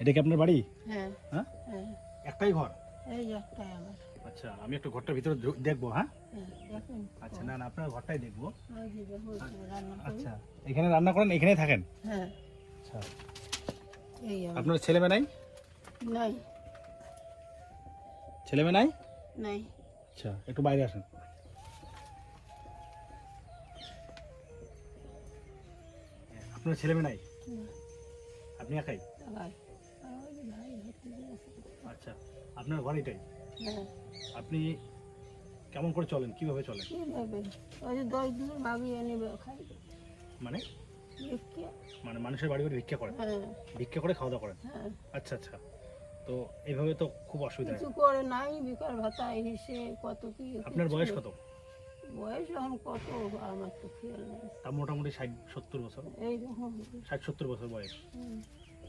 এটা কি আপনার বাড়ি? হ্যাঁ। হ্যাঁ? হ্যাঁ। একটাই ঘর? এই একটাই আমার। আচ্ছা আমি একটু ঘরটার ভিতরে দেখব হ্যাঁ? হ্যাঁ দেখুন। আচ্ছা না না আপনার ঘরটাই দেখব। ওই যে দেখুন রান্না করি আচ্ছা এখানে রান্না করেন এখানেই থাকেন? হ্যাঁ। আচ্ছা। এই আপনার ছেলে মেয়ে নাই? নাই। ছেলে মেয়ে নাই? নাই। আচ্ছা একটু বাইরে আসেন। আপনার ছেলে মেয়ে নাই? আপনি একাই ভাই আর ওই যে ভাই ভর্তি আছে আচ্ছা আপনার ঘর এটাই হ্যাঁ। আপনি কেমন করে চলেন? কীভাবে চলেন? কীভাবে? ওই যে দশ দিন ভাবি এনে খাই। মানে? মানে মানুষের বাড়ি বাড়ি ভিক্ষা করেন? হ্যাঁ। ভিক্ষা করে খাওয়া দাওয়া করেন? হ্যাঁ। আচ্ছা আচ্ছা। তো এইভাবে তো খুব অসুবিধা। কিছু করে নাই বিকাল ভাতা এসে কত কি আপনার বয়স কত? বয়স এখন কত আমার তো খেয়াল নেই। তা মোটামুটি ষাট সত্তর বছর? এই ষাট সত্তর বছর বয়স।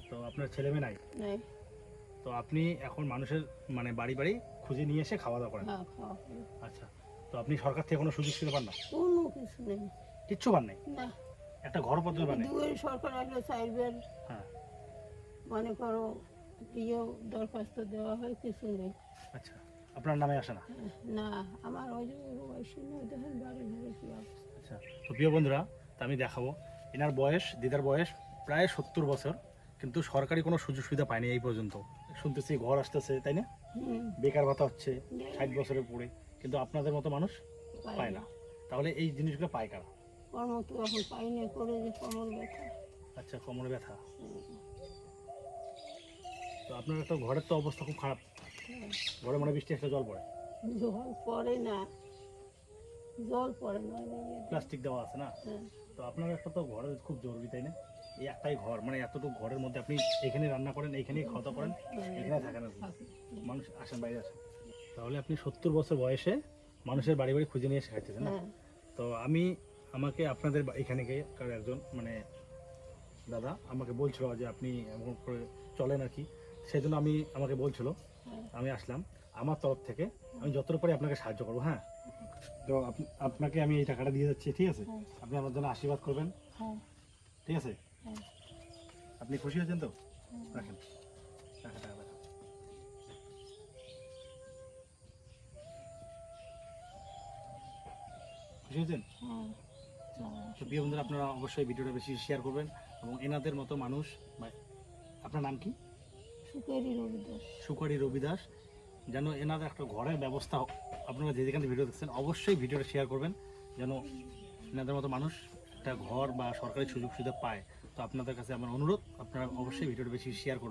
তো আপনার ছেলে মেয়ে নেই। তো আপনি এখন মানুষের মানে বাড়ি বাড়ি খুঁজে নিয়ে এসে খাওয়া দাওয়া করেন? হ্যাঁ খাওয়া করি। আচ্ছা তো আপনি সরকার থেকে কোনো সুযোগ সুবিধা পান না? কোনো কিছু নেই। কিচ্ছু পান নাই? না। একটা ঘর পদ্ধতি পান নাই? দুয়ের সরকার আসলে চাইবেন। হ্যাঁ। মনে করো দিয়েও দরখাস্ত দেওয়া হয় কিছু নেই। আচ্ছা আপনার নামে আসে না? না আমার ওই যে বয়সী নয় দেখেন বাড়ি ঘরে কি অবস্থা। আচ্ছা তো প্রিয় বন্ধুরা তা আমি দেখাবো। এনার বয়স দিদার বয়স প্রায় সত্তর বছর কিন্তু সরকারি কোনো সুযোগ সুবিধা পায়নি এই পর্যন্ত। শুনতেছি ঘর আসতেছে তাই না? বেকার ভাতা হচ্ছে ষাট বছরের পরে কিন্তু আপনাদের মতো মানুষ পায় না। তাহলে এই জিনিসগুলো পায় কারা? কর্ম তো এখন পাই না করে যে কোমর ব্যথা। আচ্ছা কোমরে ব্যথা। তো আপনার একটা ঘরের তো অবস্থা খুব খারাপ। ঘরে মনে বৃষ্টি আসলে জল পড়ে। জল পড়ে না। জল পড়ে না প্লাস্টিক দেওয়া আছে না? হ্যাঁ, তো আপনার একটা তো ঘরের খুব জরুরি তাই না? এই একটাই ঘর মানে এতটুকু ঘরের মধ্যে আপনি এখানে রান্না করেন এখানেই খাওয়া দাওয়া করেন এখানে থাকেন মানুষ আসেন বাইরে আসেন। তাহলে আপনি সত্তর বছর বয়সে মানুষের বাড়ি বাড়ি খুঁজে নিয়ে এসে খাইতেছেন না? তো আমি আমাকে আপনাদের এখানে গিয়ে কারও একজন মানে দাদা আমাকে বলছিল যে আপনি এমন করে চলেন আর কি। সেই জন্য আমি আমাকে বলছিল। আমি আসলাম। আমার তরফ থেকে আমি যতটুকু পারি আপনাকে সাহায্য করব হ্যাঁ? তো আপনাকে আমি এই টাকাটা দিয়ে যাচ্ছি ঠিক আছে? হ্যাঁ। আপনি আমার জন্য আশীর্বাদ করবেন হ্যাঁ। ঠিক আছে? আপনি খুশি হয়েছেন তো। রাখেন। টাকা টাকা খুশি হয়েছেন? হ্যাঁ। তো প্রিয় বন্ধুরা আপনারা অবশ্যই ভিডিওটা বেশি শেয়ার করবেন এবং এনাদের মতো মানুষ আপনার নাম কি? রবিদাস। সুকারি রবি দাস যেন এনাদের একটা ঘরের ব্যবস্থা আপনারা যে যেখানে ভিডিও দেখছেন অবশ্যই ভিডিওটা শেয়ার করবেন যেন এনাদের মতো মানুষ একটা ঘর বা সরকারি সুযোগ সুবিধা পায়। তো আপনাদের কাছে আমার অনুরোধ আপনারা অবশ্যই ভিডিওটা বেশি শেয়ার করবেন।